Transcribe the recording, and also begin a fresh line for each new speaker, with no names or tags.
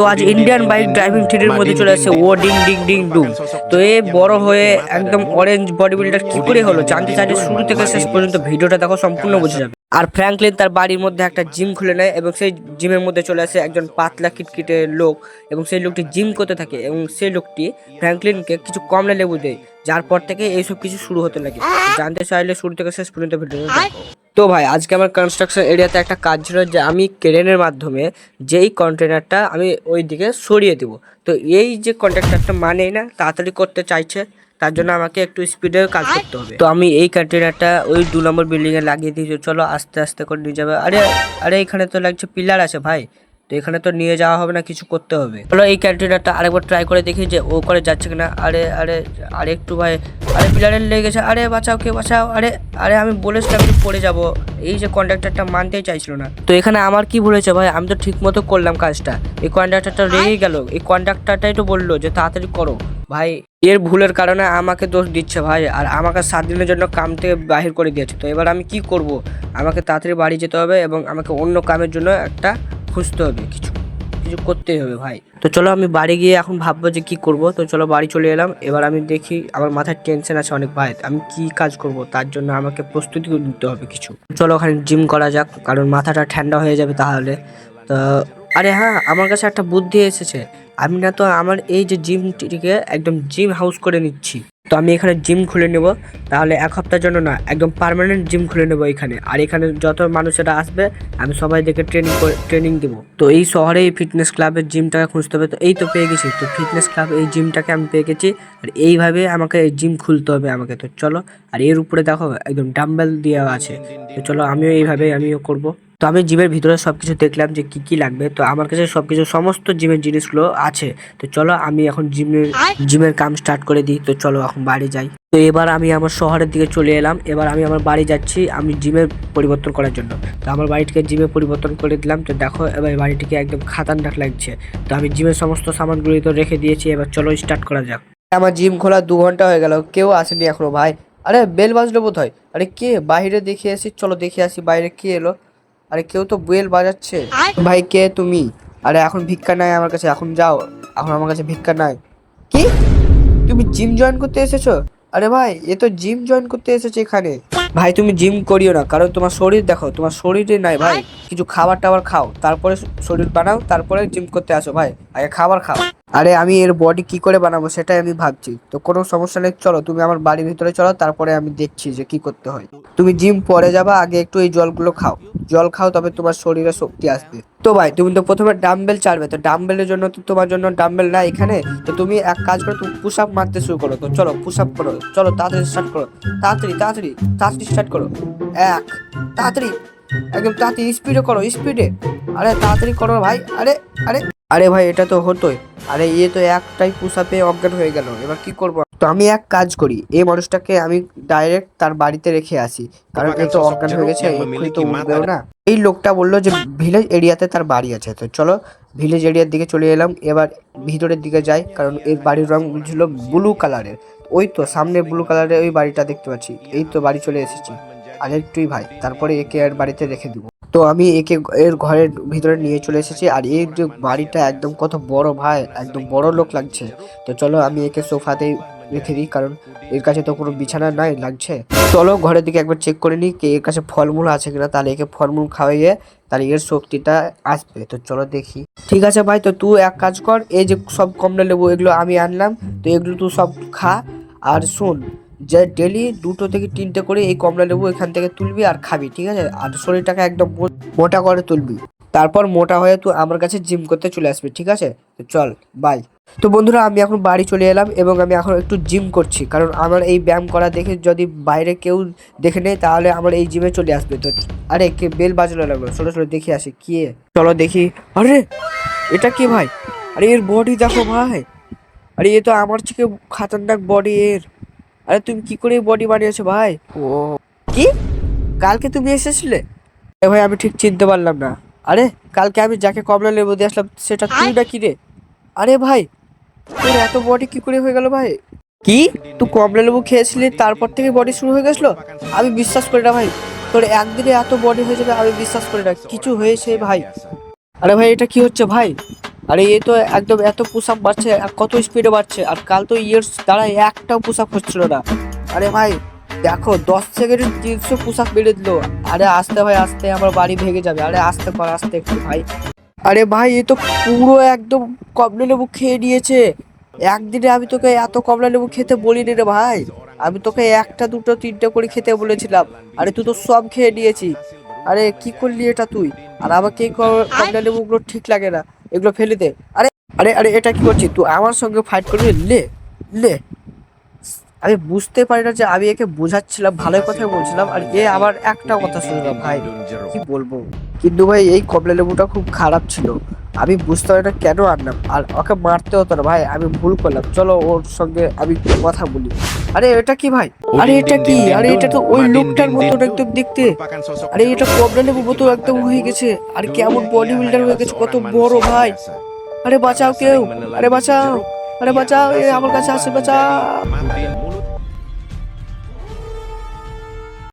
তো আজ Indian bike driving থ্রিটির মধ্যে চলে আসছে। ও ডিং ডিং ডিং, ডুম। তো এ বড় হয়ে একদম অরেঞ্জ বডি বিল্ডার কি করে হলো? জানতে চাইলে শুরু থেকে শেষ পর্যন্ত ভিডিওটা দেখো, সম্পূর্ণ বুঝে যাবে। আর ফ্র্যাঙ্কলিন তার বাড়ির মধ্যে একটা জিম খুলে নেয় এবং সেই জিমের মধ্যে চলে আসে একজন পাতলা কিটকিটে লোক এবং সেই লোকটি জিম করতে থাকে এবং সেই লোকটি ফ্র্যাঙ্কলিনকে কিছু কমলা লেবু দেয়, যার পর থেকে এইসব কিছু শুরু হতে লাগে। জানতে চাইলে শুরু থেকে শেষ পর্যন্ত ভিডিও তো ভাই, আজকে আমার কনস্ট্রাকশন এরিয়াতে একটা কাজ ছিল যে আমি ক্রেনের মাধ্যমে যেই কন্টেনারটা আমি ওই দিকে সরিয়ে দেবো। তো এই যে কন্ট্রাক্টরটা মানেই না, তাড়াতাড়ি করতে চাইছে তার জন্য আমাকে একটু স্পিডে কাজ করতে হবে। তো আমি এই কন্টেনারটা ওই দু নম্বর বিল্ডিং এ লাগিয়ে দিয়েছি। চলো আস্তে আস্তে করে নিয়ে যাবে। আরে আরে এখানে তো লাগছে পিলার আছে ভাই। তো এখানে তো নিয়ে যাওয়া হবে না, কিছু করতে হবে। চলো এই কন্টেনারটা আরেকবার ট্রাই করে দেখি যে ও করে যাচ্ছে কিনা। আরে আরে আরে একটু ভাই আরে পিলারের গেছে। আরে বাঁচাও কে বাঁচাও? আরে আরে আমি বলেছিলাম যে পড়ে যাব। এই যে কন্ট্রাক্টরটা মানতেই চাইছিল না। তো এখানে আমার কি ভুল হয়েছে ভাই? আমি তো ঠিক মতো করলাম কাজটা। এই কন্ট্রাক্টরটা রেগেই গেল। এই কন্ডাক্টরটাই তো বলল যে তাড়াতাড়ি করো। ভাই এর ভুলের কারণে আমাকে দোষ দিচ্ছে ভাই আর আমাকে সাত দিনের জন্য কাম থেকে বাহির করে দিয়েছে। তো এবার আমি কি করব? আমাকে তাড়াতাড়ি বাড়ি যেতে হবে এবং আমাকে অন্য কামের জন্য একটা খুঁজতে হবে। কিছু কিছু করতেই হবে ভাই। তো চলো আমি বাড়ি গিয়ে এখন ভাববো যে কি করব। তো চলো বাড়ি চলে এলাম। এবার আমি দেখি আমার মাথায় টেনশন আছে অনেক ভাই। আমি কি কাজ করব? তার জন্য আমাকে প্রস্তুতি নিতে হবে কিছু। চলো ওখানে জিম করা যাক, কারণ মাথাটা ঠান্ডা হয়ে যাবে তাহলে। তো, আরে হ্যাঁ আমার কাছে একটা বুদ্ধি এসেছে। আমি না তো আমার এই যে জিমটিকে একদম জিম হাউস করে নিচ্ছি। তো আমি এখানে জিম খুলে নেব। তাহলে এক সপ্তাহের জন্য না, একদম পার্মানেন্ট জিম খুলে নেব এখানে। আর এখানে যত মানুষেরা আসবে, আমি সবাই দেখে ট্রেনিং ট্রেনিং দেবো। তো এই শহরে এই ফিটনেস ক্লাবের জিমটাকে খুঁজতে হবে। তো এই তো পেয়ে গেছি। তো ফিটনেস ক্লাব এই জিমটাকে আমি পেয়ে গেছি। আর এইভাবে আমাকে এই জিম খুলতে হবে আমাকে। তো চলো, আর এর উপরে দেখো, একদম ডাম্বেল দেওয়া আছে। তো চলো, আমিও এইভাবে আমিও করব। তো আমি জিমের ভিতরে সব কিছু দেখলাম যে কি কি লাগবে। তো আমার কাছে সব কিছু সমস্ত জিমের জিনিসগুলো আছে। তো চলো আমি এখন জিমের জিমের কাম স্টার্ট করে দিই। তো চলো এখন বাড়ি যাই। তো এবার আমি আমার শহরের দিকে চলে এলাম। এবার আমি আমার বাড়ি যাচ্ছি আমি জিমের পরিবর্তন করার জন্য। তো আমার বাড়িটিকে জিমে পরিবর্তন করে দিলাম। তো দেখো এবার বাড়িটিকে একদম খাতানটাক লাগছে। তো আমি জিমের সমস্ত সামানগুলি তো রেখে দিয়েছি। এবার চলো স্টার্ট করা যাক। আমার জিম খোলা দু ঘণ্টা হয়ে গেল। কেউ আসেনি এখনও ভাই। আরে বেল বাজলো বোধ হয় আরে কে? বাইরে দেখে আসি। চলো দেখে আসি বাইরে কে এলো। আরে কেউ তো বেল বাজাচ্ছে। ভাই কে তুমি? আরে এখন ভিক্ষা নাই আমার কাছে এখন যাও। এখন আমার কাছে ভিক্ষা নাই। কি? তুমি জিম জয়েন করতে এসেছ? আরে ভাই এ তো জিম জয়েন করতে এসেছে এখানে। ভাই তুমি জিম করিও না কারণ তোমার শরীর দেখো তোমার শরীরে নাই ভাই। কিছু খাবার টাবার খাও তারপরে শরীর বানাও তারপরে জিম করতে আসো ভাই। আগে খাবার খাও। আরে আমি এর বডি কি করে বানাবো সেটাই আমি ভাবছি। তো কোনো সমস্যা নেই, চলো তুমি আমার বাড়ির ভিতরে চলো, তারপরে আমি দেখছি যে কি করতে হয়। তুমি জিম পরে যাবা, আগে একটু এই জলগুলো খাও। জল খাও, তবে তোমার শরীরে শক্তি আসবে। তো ভাই, তুমি তো প্রথমে ডাম্বেল চাড়বে তো ডাম্বেলের জন্য তো তোমার জন্য ডাম্বেল না এখানে। তো তুমি এক কাজ করো, তুমি পুশ আপ মারতে শুরু করো। তো চলো পুশ আপ করো, চলো তাড়াতাড়ি স্টার্ট করো। তাড়াতাড়ি তাড়াতাড়ি তাড়াতাড়ি স্টার্ট করো। এক, তাড়াতাড়ি। একদম তাড়াতাড়ি স্পিডে করো স্পিডে আরে তাড়াতাড়ি করো ভাই আরে আরে। আরে ভাই এটা তো হতোই। আরে ইয়ে তো একটাই পুশ আপে অজ্ঞান হয়ে গেল। এবার কি করব? তো আমি এক কাজ করি। এই মানুষটাকে আমি ডাইরেক্ট তার বাড়িতে রেখে আসি। কারণ এ তো অজ্ঞান হয়ে গেছে তো উঠবেও না। এই লোকটা বলল যে ভিলেজ এরিয়াতে তার বাড়ি আছে। তো চলো ভিলেজ এরিয়ার দিকে চলে এলাম। এবার ভিতরের দিকে যাই কারণ এর বাড়ির রং ছিল ব্লু কালারের ওই তো সামনে ব্লু কালারের ওই বাড়িটা দেখতে পাচ্ছি। এই তো বাড়ি চলে এসেছি। আর একটুই ভাই, তারপরে একে আর বাড়িতে রেখে দিব। তো আমি একে এর ঘরের ভিতরে নিয়ে চলে এসেছি, আর এই যে বাড়িটা একদম কত বড় ভাই, একদম বড় লোক লাগছে। তো চলো আমি একে সোফাতেই রেখে দিই, কারণ এর কাছে তো কোনো বিছানা নাই, লাগছে। চলো ঘরের দিকে একবার চেক করে নিই, কে এর কাছে ফলমূল আছে কিনা, তাহলে একে ফলমূল খাওয়াইয়ে তাহলে এর শক্তিটা আসবে। তো চলো দেখি। ঠিক আছে ভাই, তো তুই এক কাজ কর, এই যে সব কমলা লেবু এগুলো আমি আনলাম, তো এগুলো তুই সব খা, আর শোন যে ডেলি দুটো থেকে তিনটে করে এই কমলা লেবু এখান থেকে তুলবি আর খাবি, ঠিক আছে? আর শরীরটাকে একদম মোটা করে তুলবি। তারপর মোটা হয়ে তুই আমার কাছে জিম করতে চলে আসবি, ঠিক আছে? তো চল বাই তো বন্ধুরা, আমি এখন বাড়ি চলে এলাম এবং আমি এখন একটু জিম করছি, কারণ আমার এই ব্যায়াম করা দেখে যদি বাইরে কেউ দেখে নেয়, তাহলে আমার এই জিমে চলে আসবে। তো আরে, কে বেল বাজলো লাগল? ছোটো ছোটো দেখে আসি, কি? চলো দেখি। আরে, এটা কি ভাই? আরে, এর বডি দেখো ভাই। আরে, এ তো আমার থেকে খাতারনাক বডি এর। আরে তুমি কি করে বডি বানিয়েছো ভাই? ও। কি? কালকে তুমি এসেছিলে? এ ভাই আমি ঠিক চিনতে পারলাম না। আরে কালকে আমি যাকে কমলা লেবু দিয়ে আসলাম সেটা তুই না কি রে? আরে ভাই তোর এত বডি কি করে হয়ে গেল ভাই? কি? তুই কমলা লেবু খেয়েছিলি তারপর থেকে বডি শুরু হয়ে গেছিল? আমি বিশ্বাস করি না ভাই। তোর একদিনে এত বডি হয়ে যাবে আমি বিশ্বাস করি না। কিছু হয়েছে ভাই। আরে ভাই এটা কি হচ্ছে ভাই? আরে এ তো একদম এত পুশ বাড়ছে, আর কত স্পিডে বাড়ছে, আর কাল তো ইয়ের দ্বারা একটাও পুশ আপ হচ্ছিল না। আরে ভাই, দেখো, দশ সেকেন্ডে তিনশো পুশ আপ বেড়ে দিল। আরে আসতে ভাই, আসতে আমার বাড়ি ভেঙে যাবে। আরে আসতে কর, আসতে একটু ভাই। আরে ভাই, এ তো পুরো একদম কমলা লেবু খেয়ে নিয়েছে। একদিনে আমি তোকে এত কমলা লেবু খেতে বলিনি রে ভাই। আমি তোকে একটা, দুটো, তিনটে করে খেতে বলেছিলাম। আরে তুই তো সব খেয়ে নিয়েছি আরে কি করলি এটা তুই? আর আমাকে এই কমলা লেবুগুলো ঠিক লাগে না। এগুলো ফেলে দে। আরে আরে আরে, এটা কি করছিস? তুই আমার সঙ্গে ফাইট করবি? লে লে। আমি বুঝতে পারি না যে আমি একে বোঝাচ্ছিলাম, ভালো কথাই বলছিলাম, আর এ আবার একটা কথা শুনলাম ভাই। কি বলব? কিন্তু ভাই এই কমলা লেবুটা খুব খারাপ ছিল আমি বুঝতে পারি না কেন আনলাম আর ওকে মারতে হতো না ভাই আমি ভুল করলাম চলো ওর সঙ্গে আমি কথা বলি আরে এটা কি ভাই আরে এটা কি আরে এটা তো ওই লোকটার মতো একদম দেখতে আরে এটা কমলা লেবু মতো একদম হয়ে গেছে আর কেমন বডি বিল্ডার হয়ে গেছে কত বড় ভাই আরে বাঁচাও কেউ আরে বাঁচাও আরে বাঁচাও আমার কাছে আসে বাঁচাও